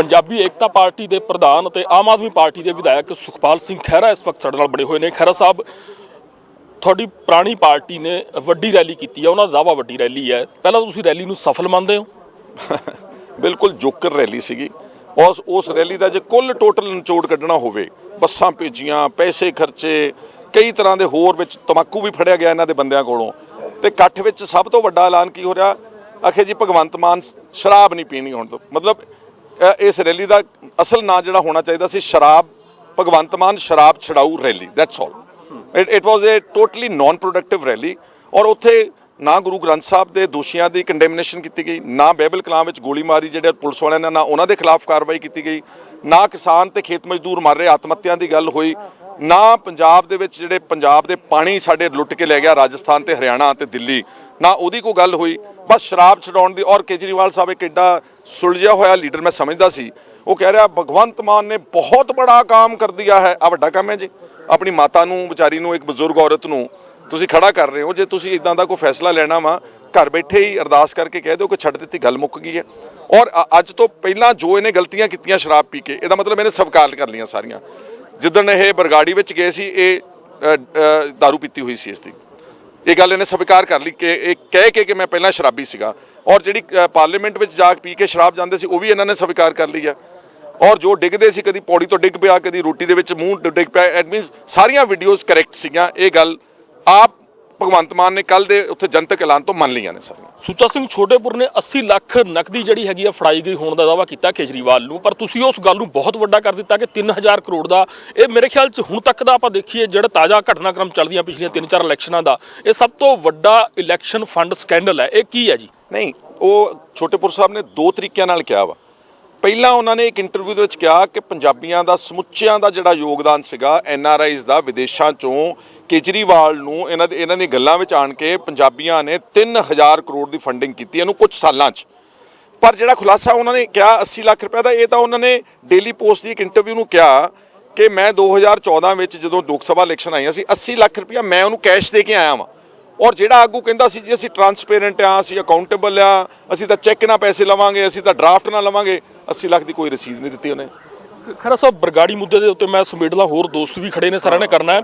Punjabi Ekta party ਦੇ ਪ੍ਰਧਾਨ ਅਤੇ ਆਮ ਆਦਮੀ ਪਾਰਟੀ ਦੇ ਵਿਧਾਇਕ ਸੁਖਪਾਲ ਸਿੰਘ ਖਹਿਰਾ ਇਸ ਵਕਤ ਸਾਡੇ ਨਾਲ ਬੜੇ ਹੋਏ ਨੇ। ਖਹਿਰਾ ਸਾਹਿਬ, ਤੁਹਾਡੀ ਪੁਰਾਣੀ ਪਾਰਟੀ ਨੇ ਵੱਡੀ ਰੈਲੀ ਕੀਤੀ ਹੈ, ਉਹਨਾਂ ਦਾ ਦਾਵਾ ਵੱਡੀ ਰੈਲੀ ਹੈ। ਪਹਿਲਾਂ ਤੁਸੀਂ ਰੈਲੀ ਨੂੰ ਸਫਲ ਮੰਨਦੇ ਹੋ? ਬਿਲਕੁਲ ਜੋਕਰ ਰੈਲੀ ਸੀਗੀ। ਉਸ ਉਸ ਰੈਲੀ ਦਾ ਜੇ ਕੁੱਲ ਟੋਟਲ ਨਿਚੋੜ ਕੱਢਣਾ ਹੋਵੇ, ਬੱਸਾਂ ਭੇਜੀਆਂ, ਪੈਸੇ ਖਰਚੇ, ਕਈ ਤਰ੍ਹਾਂ ਦੇ ਹੋਰ ਵਿੱਚ ਤਮਾਕੂ ਵੀ ਫੜਿਆ ਗਿਆ ਇਹਨਾਂ ਦੇ ਬੰਦਿਆਂ ਕੋਲੋਂ। ਤੇ ਇਕੱਠ ਵਿੱਚ ਸਭ ਤੋਂ ਵੱਡਾ ਐਲਾਨ ਕੀ ਹੋ ਰਿਹਾ? ਆਖੇ ਜੀ, ਭਗਵੰਤ ਮਾਨ ਸ਼ਰਾਬ ਨਹੀਂ ਪੀਣੀ ਹੁਣ ਤੋਂ। ਮਤਲਬ ਇਸ ਰੈਲੀ ਦਾ ਅਸਲ ਨਾਂ ਜਿਹੜਾ ਹੋਣਾ ਚਾਹੀਦਾ ਸੀ ਸ਼ਰਾਬ, ਭਗਵੰਤ ਮਾਨ ਸ਼ਰਾਬ ਛਡਾਊ rally that's all it it was a totally non productive rally ਔਰ ਉੱਥੇ ਨਾ ਗੁਰੂ ਗ੍ਰੰਥ ਸਾਹਿਬ ਦੇ ਦੋਸ਼ੀਆਂ ਦੀ ਕੰਡੈਮਨੇਸ਼ਨ ਕੀਤੀ ਗਈ, ਨਾ ਬਹਿਬਲ ਕਲਾਂ ਵਿੱਚ ਗੋਲੀ ਮਾਰੀ ਜਿਹੜੇ ਪੁਲਿਸ ਵਾਲਿਆਂ ਨੇ, ਨਾ ਉਹਨਾਂ ਦੇ ਖਿਲਾਫ ਕਾਰਵਾਈ ਕੀਤੀ ਗਈ, ਨਾ ਕਿਸਾਨ ਤੇ ਖੇਤ ਮਜ਼ਦੂਰ ਮਰ ਰਹੇ ਆਤਮ ਹੱਤਿਆਂ ਦੀ ਗੱਲ ਹੋਈ, ਨਾ ਪੰਜਾਬ ਦੇ ਵਿੱਚ ਜਿਹੜੇ ਪੰਜਾਬ ਦੇ ਪਾਣੀ ਸਾਡੇ ਲੁੱਟ ਕੇ ਲੈ ਗਿਆ ਰਾਜਸਥਾਨ ਤੇ ਹਰਿਆਣਾ ਤੇ ਦਿੱਲੀ ਨਾ ਉਹਦੀ ਕੋਈ ਗੱਲ ਹੋਈ। ਬਸ ਸ਼ਰਾਬ ਛਡਾਉਣ ਦੀ ਔਰ ਕੇਜਰੀਵਾਲ ਸਾਹਿਬ ਇੱਕ ਐਡਾ ਸੁਲਝਿਆ ਹੋਇਆ ਲੀਡਰ ਮੈਂ ਸਮਝਦਾ ਸੀ। ਉਹ ਕਹਿ ਰਿਹਾ, ਭਗਵੰਤ ਮਾਨ ਨੇ ਬਹੁਤ ਬੜਾ ਕੰਮ ਕਰ ਦਿਆ ਹੈ। ਆ ਵੱਡਾ ਕੰਮ ਹੈ ਜੀ। ਆਪਣੀ ਮਾਤਾ ਨੂੰ, ਵਿਚਾਰੀ ਨੂੰ, ਇੱਕ ਬਜ਼ੁਰਗ ਔਰਤ ਨੂੰ ਤੁਸੀਂ ਖੜਾ ਕਰ ਰਹੇ ਹੋ। ਜੇ ਤੁਸੀਂ ਇਦਾਂ ਦਾ ਕੋਈ ਫੈਸਲਾ ਲੈਣਾ ਵਾ, ਘਰ ਬੈਠੇ ਹੀ ਅਰਦਾਸ ਕਰਕੇ ਕਹਿ ਦਿਓ ਕਿ ਛੱਡ ਦਿੱਤੀ, ਗੱਲ ਮੁੱਕ ਗਈ ਹੈ। ਔਰ ਅੱਜ ਤੋਂ ਪਹਿਲਾਂ ਜੋ ਇਹਨੇ ਗਲਤੀਆਂ ਕੀਤੀਆਂ ਸ਼ਰਾਬ ਪੀ ਕੇ, ਇਹਦਾ ਮਤਲਬ ਇਹਨੇ ਸਵੀਕਾਰ ਕਰ ਲਈਆਂ ਸਾਰੀਆਂ। ਜਿੱਦਣ ਇਹ ਬਰਗਾੜੀ ਵਿੱਚ ਗਏ ਸੀ, ਇਹ ਦਾਰੂ ਪੀਤੀ ਹੋਈ ਸੀ ਇਸ ਦੀ। ਇਹ ਗੱਲ ਇਹਨੇ ਸਵੀਕਾਰ ਕਰ ਲਈ ਕਿ ਇਹ ਕਹਿ ਕੇ ਕਿ ਮੈਂ ਪਹਿਲਾਂ ਸ਼ਰਾਬੀ ਸੀਗਾ। ਔਰ ਜਿਹੜੀ ਪਾਰਲੀਮੈਂਟ ਵਿੱਚ ਜਾ ਕੇ ਪੀ ਕੇ ਸ਼ਰਾਬ ਜਾਂਦੇ ਸੀ, ਉਹ ਵੀ ਇਹਨਾਂ ਨੇ ਸਵੀਕਾਰ ਕਰ ਲਈ ਆ ਔਰ ਜੋ ਡਿੱਗਦੇ ਸੀ, ਕਦੀ ਪੌੜੀ ਤੋਂ ਡਿੱਗ ਪਿਆ, ਕਦੀ ਰੋਟੀ ਦੇ ਵਿੱਚ ਮੂੰਹ ਡਿੱਗ ਪਿਆ, ਐਟ ਮੀਨਸ ਸਾਰੀਆਂ ਵੀਡੀਓਜ਼ ਕਰੈਕਟ ਸੀਗੀਆਂ। ਇਹ ਗੱਲ ਆਪ ਭਗਵੰਤ ਮਾਨ ਨੇ ਕੱਲ ਦੇ ਉੱਥੇ ਜਨਤਕ ਐਲਾਨ ਤੋਂ ਮੰਨ ਲਈਆਂ ਨੇ ਸਾਰੀਆਂ। ਸੁੱਚਾ ਸਿੰਘ ਛੋਟੇਪੁਰ ਨੇ 80 ਲੱਖ ਨਕਦੀ ਜਿਹੜੀ ਹੈਗੀ ਆ ਫੜਾਈ ਗਈ ਹੋਣ ਦਾ ਦਾਵਾ ਕੀਤਾ ਕੇਜਰੀਵਾਲ ਨੂੰ। ਪਰ ਤੁਸੀਂ ਉਸ ਗੱਲ ਨੂੰ ਬਹੁਤ ਵੱਡਾ ਕਰ ਦਿੱਤਾ ਕਿ 3000 ਕਰੋੜ ਦਾ ਇਹ ਮੇਰੇ ਖਿਆਲ 'ਚ ਹੁਣ ਤੱਕ ਦਾ ਆਪਾਂ ਦੇਖੀਏ ਜਿਹੜਾ ਤਾਜ਼ਾ ਘਟਨਾਕ੍ਰਮ ਚੱਲਦੀਆਂ ਪਿਛਲੀਆਂ 3-4 ਇਲੈਕਸ਼ਨਾਂ ਦਾ ਇਹ ਸਭ ਤੋਂ ਵੱਡਾ ਇਲੈਕਸ਼ਨ ਫੰਡ ਸਕੈਂਡਲ ਹੈ। ਇਹ ਕੀ ਹੈ ਜੀ? ਨਹੀਂ ਉਹ ਛੋਟੇਪੁਰ ਸਾਹਿਬ ਨੇ ਦੋ ਤਰੀਕਿਆਂ ਨਾਲ ਕਿਹਾ ਵਾ। ਪਹਿਲਾਂ ਉਹਨਾਂ ਨੇ ਇੱਕ ਇੰਟਰਵਿਊ ਦੇ ਵਿੱਚ ਕਿਹਾ ਕਿ ਪੰਜਾਬੀਆਂ ਦਾ, ਸਮੁੱਚਿਆਂ ਦਾ ਜਿਹੜਾ ਯੋਗਦਾਨ ਸੀਗਾ ਐਨ ਆਰ ਆਈਜ਼ ਦਾ ਵਿਦੇਸ਼ਾਂ ਚੋਂ ਕੇਜਰੀਵਾਲ ਨੂੰ ਇਹਨਾਂ ਦੇ, ਇਹਨਾਂ ਦੀਆਂ ਗੱਲਾਂ ਵਿੱਚ ਆਣ ਕੇ ਪੰਜਾਬੀਆਂ ਨੇ 3000 ਕਰੋੜ ਦੀ ਫੰਡਿੰਗ ਕੀਤੀ ਇਹਨੂੰ ਕੁਝ ਸਾਲਾਂ 'ਚ। ਪਰ ਜਿਹੜਾ ਖੁਲਾਸਾ ਉਹਨਾਂ ਨੇ ਕਿਹਾ 80 ਲੱਖ ਰੁਪਏ ਦਾ, ਇਹ ਤਾਂ ਉਹਨਾਂ ਨੇ ਡੇਲੀ ਪੋਸਟ ਦੀ ਇੱਕ ਇੰਟਰਵਿਊ ਨੂੰ ਕਿਹਾ ਕਿ ਮੈਂ 2014 ਵਿੱਚ ਜਦੋਂ ਲੋਕ ਸਭਾ ਇਲੈਕਸ਼ਨ ਆਈਆਂ ਸੀ 80 ਲੱਖ ਰੁਪਇਆ ਮੈਂ ਉਹਨੂੰ ਕੈਸ਼ ਦੇ ਕੇ ਆਇਆ ਵਾਂ। ਔਰ ਜਿਹੜਾ ਆਗੂ ਕਹਿੰਦਾ ਸੀ ਜੀ, ਅਸੀਂ ਟਰਾਂਸਪੇਰੈਂਟ ਆ, ਅਸੀਂ ਅਕਾਊਂਟੇਬਲ ਆ, ਅਸੀਂ ਤਾਂ ਚੈੱਕ ਨਾਲ ਪੈਸੇ ਲਵਾਂਗੇ, ਅਸੀਂ ਤਾਂ ਡਰਾਫਟ ਨਾਲ ਲਵਾਂਗੇ 80 ਲੱਖ ਦੀ ਕੋਈ ਰਸੀਦ ਨਹੀਂ ਦਿੱਤੀ ਉਹਨੇ। ਖਰਾ ਸਾਹਿਬ ਬਰਗਾੜੀ ਮੁੱਦੇ ਦੇ ਉੱਤੇ ਮੈਂ ਸਮੇਟਲਾ ਹੋਰ ਦੋਸਤ ਵੀ ਖੜੇ ਨੇ ਸਾਰਿਆਂ ਨੇ ਕਰਨਾ ਹੈ।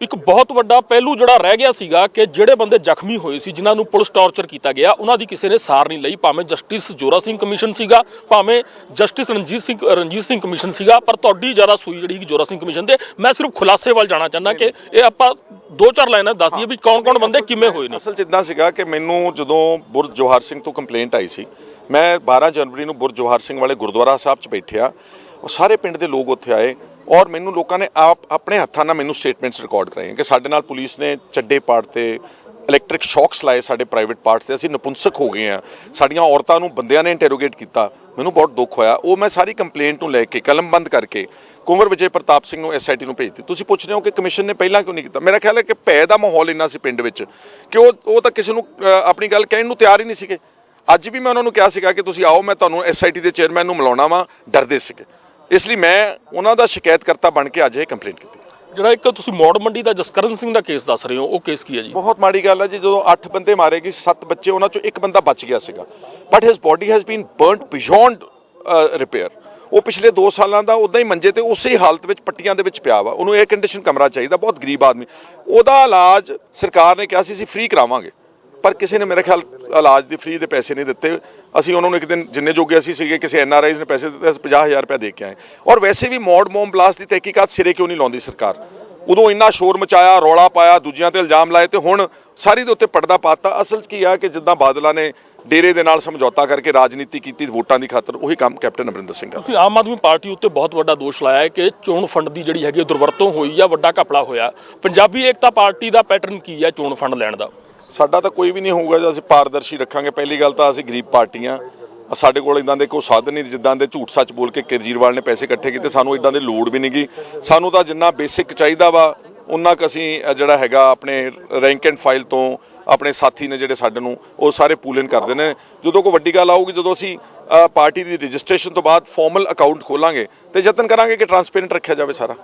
ਇੱਕ ਬਹੁਤ ਵੱਡਾ ਪਹਿਲੂ ਜਿਹੜਾ ਰਹਿ ਗਿਆ ਸੀਗਾ ਕਿ ਜਿਹੜੇ ਬੰਦੇ ਜ਼ਖਮੀ ਹੋਏ ਸੀ ਜਿਨ੍ਹਾਂ ਨੂੰ ਪੁਲਿਸ ਟਾਰਚਰ ਕੀਤਾ ਗਿਆ ਉਹਨਾਂ ਦੀ ਕਿਸੇ ਨੇ ਸਾਰ ਨਹੀਂ ਲਈ। ਭਾਵੇਂ ਜਸਟਿਸ ਜੋਰਾ ਸਿੰਘ ਕਮਿਸ਼ਨ ਸੀਗਾ ਭਾਵੇਂ ਜਸਟਿਸ ਰਣਜੀਤ ਸਿੰਘ ਰਣਜੀਤ ਸਿੰਘ ਕਮਿਸ਼ਨ ਸੀਗਾ ਪਰ ਤੁਹਾਡੀ ਜ਼ਿਆਦਾ ਸੂਈ ਜਿਹੜੀ ਜੋਰਾ ਸਿੰਘ ਕਮਿਸ਼ਨ ਤੇ ਮੈਂ ਸਿਰਫ ਖੁਲਾਸੇ ਵੱਲ ਜਾਣਾ ਚਾਹੁੰਦਾ ਕਿ ਇਹ ਆਪਾਂ ਦੋ ਚਾਰ ਲਾਈਨਾਂ ਦੱਸ ਦਈਏ ਵੀ ਕੌਣ-ਕੌਣ ਬੰਦੇ ਕਿਵੇਂ ਹੋਏ ਨੇ। ਅਸਲ 'ਚ ਇਦਾਂ ਸੀਗਾ ਕਿ ਮੈਨੂੰ ਜਦੋਂ ਬੁਰਜ ਜੋਹਾਰ ਸਿੰਘ ਤੋਂ ਕੰਪਲੇਂਟ ਆਈ ਸੀ ਮੈਂ 12 ਜਨਵਰੀ ਨੂੰ ਬੁਰਜ ਜਵਾਹਰ ਸਿੰਘ ਵਾਲੇ ਗੁਰਦੁਆਰਾ ਸਾਹਿਬ 'ਚ ਬੈਠਿਆ ਔਰ ਸਾਰੇ ਪਿੰਡ ਦੇ ਲੋਕ ਉੱਥੇ ਆਏ ਔਰ ਮੈਨੂੰ ਲੋਕਾਂ ਨੇ ਆਪ ਆਪਣੇ ਹੱਥਾਂ ਨਾਲ ਮੈਨੂੰ ਸਟੇਟਮੈਂਟਸ ਰਿਕਾਰਡ ਕਰਾਈਆਂ ਕਿ ਸਾਡੇ ਨਾਲ ਪੁਲਿਸ ਨੇ ਚੱਡੇ ਪਾੜ ਤੇ ਇਲੈਕਟ੍ਰਿਕ ਸ਼ੌਕਸ ਲਾਏ ਸਾਡੇ ਪ੍ਰਾਈਵੇਟ ਪਾਰਟਸ ਤੇ। ਅਸੀਂ ਨਪੁੰਸਕ ਹੋ ਗਏ ਆ। ਸਾਡੀਆਂ ਔਰਤਾਂ ਨੂੰ ਬੰਦਿਆਂ ਨੇ ਇੰਟਰੋਗੇਟ ਕੀਤਾ। ਮੈਨੂੰ ਬਹੁਤ ਦੁੱਖ ਹੋਇਆ। ਉਹ ਮੈਂ ਸਾਰੀ ਕੰਪਲੇਂਟ ਨੂੰ ਲੈ ਕੇ ਕਲਮਬੰਦ ਕਰਕੇ ਕੁੰਵਰ ਵਿਜੇ ਪ੍ਰਤਾਪ ਸਿੰਘ ਨੂੰ ਐਸਆਈਟੀ ਨੂੰ ਭੇਜ ਦਿੱਤੀ। ਤੁਸੀਂ ਪੁੱਛ ਰਹੇ ਹੋ ਕਿ ਕਮਿਸ਼ਨ ਨੇ ਪਹਿਲਾਂ ਕਿਉਂ ਨਹੀਂ ਕੀਤਾ? ਮੇਰਾ ਖਿਆਲ ਹੈ ਕਿ ਭੈ ਦਾ ਮਾਹੌਲ ਇੰਨਾ ਸੀ ਪਿੰਡ ਵਿੱਚ ਕਿ ਉਹ ਉਹ ਤਾਂ ਕਿਸੇ ਨੂੰ ਆਪਣੀ ਗੱਲ ਕਹਿਣ ਨੂੰ ਤਿਆਰ ਹੀ ਨਹੀਂ ਸੀਗੇ। ਅੱਜ ਵੀ ਮੈਂ ਉਹਨਾਂ ਨੂੰ ਕਿਹਾ ਸੀਗਾ ਕਿ ਤੁਸੀਂ ਆਓ ਮੈਂ ਤੁਹਾਨੂੰ ਐਸਆਈਟੀ ਦੇ ਚੇਅਰਮੈਨ ਨੂੰ ਮਿਲਾਉਣਾ ਵਾਂ। ਡਰਦੇ ਸੀਗੇ। ਇਸ ਲਈ ਮੈਂ ਉਹਨਾਂ ਦਾ ਸ਼ਿਕਾਇਤਕਰਤਾ ਬਣ ਕੇ ਅੱਜ ਇਹ ਕੰਪਲੇਂਟ ਕੀਤੀ। ਜਿਹੜਾ ਇੱਕ ਤੁਸੀਂ ਮੌੜ ਮੰਡੀ ਦਾ ਜਸਕਰਨ ਸਿੰਘ ਦਾ ਕੇਸ ਦੱਸ ਰਹੇ ਹੋ ਉਹ ਕੇਸ ਕੀ ਹੈ ਜੀ? ਬਹੁਤ ਮਾੜੀ ਗੱਲ ਹੈ ਜੀ ਜਦੋਂ 8 ਬੰਦੇ ਮਾਰੇ ਗਏ 7 ਬੱਚੇ ਉਹਨਾਂ ਚੋਂ ਇੱਕ ਬੰਦਾ ਬਚ ਗਿਆ ਸੀਗਾ। But his body has been burned beyond repair ਉਹ ਪਿਛਲੇ 2 ਸਾਲਾਂ ਦਾ ਉਦਾਂ ਹੀ ਮੰਜੇ ਤੇ ਉਸੇ ਹਾਲਤ ਵਿੱਚ ਪੱਟੀਆਂ ਦੇ ਵਿੱਚ ਪਿਆ ਵਾ। ਉਹਨੂੰ 에ਅਰ ਕੰਡੀਸ਼ਨ ਕਮਰਾ ਚਾਹੀਦਾ ਬਹੁਤ ਗਰੀਬ ਆਦਮੀ। ਉਹਦਾ ਇਲਾਜ ਸਰਕਾਰ ਨੇ ਕਿਹਾ ਸੀ ਅਸੀਂ ਫ੍ਰੀ ਕਰਾਵਾਂਗੇ। ਪਰ ਕਿਸੇ ਨੇ ਮੇਰੇ ਖਿਆਲ ਇਲਾਜ ਦੇ ਫ੍ਰੀ ਦੇ ਪੈਸੇ ਨਹੀਂ ਦਿੱਤੇ। ਅਸੀਂ ਉਹਨਾਂ ਨੂੰ ਇੱਕ ਦਿਨ ਜਿੰਨੇ ਜੋਗੇ ਅਸੀਂ ਸੀਗੇ, ਕਿਸੇ ਐਨਆਰਆਈਜ਼ ਨੇ ਪੈਸੇ ਦਿੱਤੇ, ਅਸੀਂ 50000 ਰੁਪਏ ਦੇ ਕੇ ਆਏ। ਔਰ ਵੈਸੇ ਵੀ ਮੌੜ ਮੋਮ ਬਲਾਸਟ ਦੀ ਤਹਿਕੀਕਾਤ ਸਿਰੇ ਕਿਉਂ ਨਹੀਂ ਲਾਉਂਦੀ ਸਰਕਾਰ? ਉਦੋਂ ਇੰਨਾ ਸ਼ੋਰ ਮਚਾਇਆ, ਰੌਲਾ ਪਾਇਆ, ਦੂਜਿਆਂ ਤੇ ਇਲਜ਼ਾਮ ਲਾਏ ਤੇ ਹੁਣ ਸਾਰੀ ਦੇ ਉੱਤੇ ਪਰਦਾ ਪਾਤਾ। ਅਸਲ 'ਚ ਕੀ ਆ ਕਿ ਜਿੱਦਾਂ ਬਾਦਲਾਂ ਨੇ ਡੇਰੇ ਦੇ ਨਾਲ ਸਮਝੌਤਾ ਕਰਕੇ ਰਾਜਨੀਤੀ ਕੀਤੀ ਵੋਟਾਂ ਦੀ ਖਾਤਰ, ਉਹੀ ਕੰਮ ਕੈਪਟਨ ਅਮਰਿੰਦਰ ਸਿੰਘ ਕਰ ਤੁਸੀਂ ਆਮ ਆਦਮੀ ਪਾਰਟੀ ਉੱਤੇ ਬਹੁਤ ਵੱਡਾ ਦੋਸ਼ ਲਾਇਆ ਹੈ ਕਿ ਚੋਣ ਫੰਡ ਦੀ ਜਿਹੜੀ ਹੈਗੀ ਹੈ ਦੁਰਵਰਤੋਂ ਹੋਈ ਜਾਂ ਵੱਡਾ ਘਪਲਾ ਹੋਇਆ। ਪੰਜਾਬੀ ਏਕਤਾ ਪਾਰਟੀ ਦਾ ਪੈਟਰਨ ਕੀ ਹੈ ਚੋਣ ਫੰਡ ਲੈਣ ਦਾ? ਸਾਡਾ ਤਾਂ ਕੋਈ ਵੀ ਨਹੀਂ ਹੋਊਗਾ ਜੇ ਅਸੀਂ ਪਾਰਦਰਸ਼ੀ ਰੱਖਾਂਗੇ। ਪਹਿਲੀ ਗੱਲ ਤਾਂ ਅਸੀਂ ਗਰੀਬ ਪਾਰਟੀਆਂ। ਸਾਡੇ ਕੋਲ ਇਦਾਂ ਦੇ ਕੋਈ ਸਾਧਨ ਨਹੀਂ, ਜਿੱਦਾਂ ਦੇ ਝੂਠ ਸੱਚ ਬੋਲ ਕੇ ਕੇਜਰੀਵਾਲ ਨੇ ਪੈਸੇ ਇਕੱਠੇ ਕੀਤੇ, ਸਾਨੂੰ ਇਦਾਂ ਦੀ ਲੋੜ ਵੀ ਨਹੀਂਗੀ ਸਾਨੂੰ ਤਾਂ ਜਿੰਨਾ ਬੇਸਿਕ ਚਾਹੀਦਾ ਵਾ ਉਹਨਾਂ ਕ ਅਸੀਂ ਜਿਹੜਾ ਹੈਗਾ ਆਪਣੇ ਰੈਂਕ ਐਂਡ ਫਾਈਲ ਤੋਂ ਆਪਣੇ ਸਾਥੀ ਨੇ ਜਿਹੜੇ ਸਾਡੇ ਨੂੰ, ਉਹ ਸਾਰੇ ਪੂਲ ਇਨ ਕਰਦੇ ਨੇ। ਜਦੋਂ ਕੋਈ ਵੱਡੀ ਗੱਲ ਆਊਗੀ, ਜਦੋਂ ਅਸੀਂ ਪਾਰਟੀ ਦੀ ਰਜਿਸਟ੍ਰੇਸ਼ਨ ਤੋਂ ਬਾਅਦ ਫਾਰਮਲ ਅਕਾਊਂਟ ਖੋਲਾਂਗੇ, ਤੇ ਯਤਨ ਕਰਾਂਗੇ ਕਿ ਟਰਾਂਸਪੇਰੈਂਟ ਰੱਖਿਆ ਜਾਵੇ ਸਾਰਾ।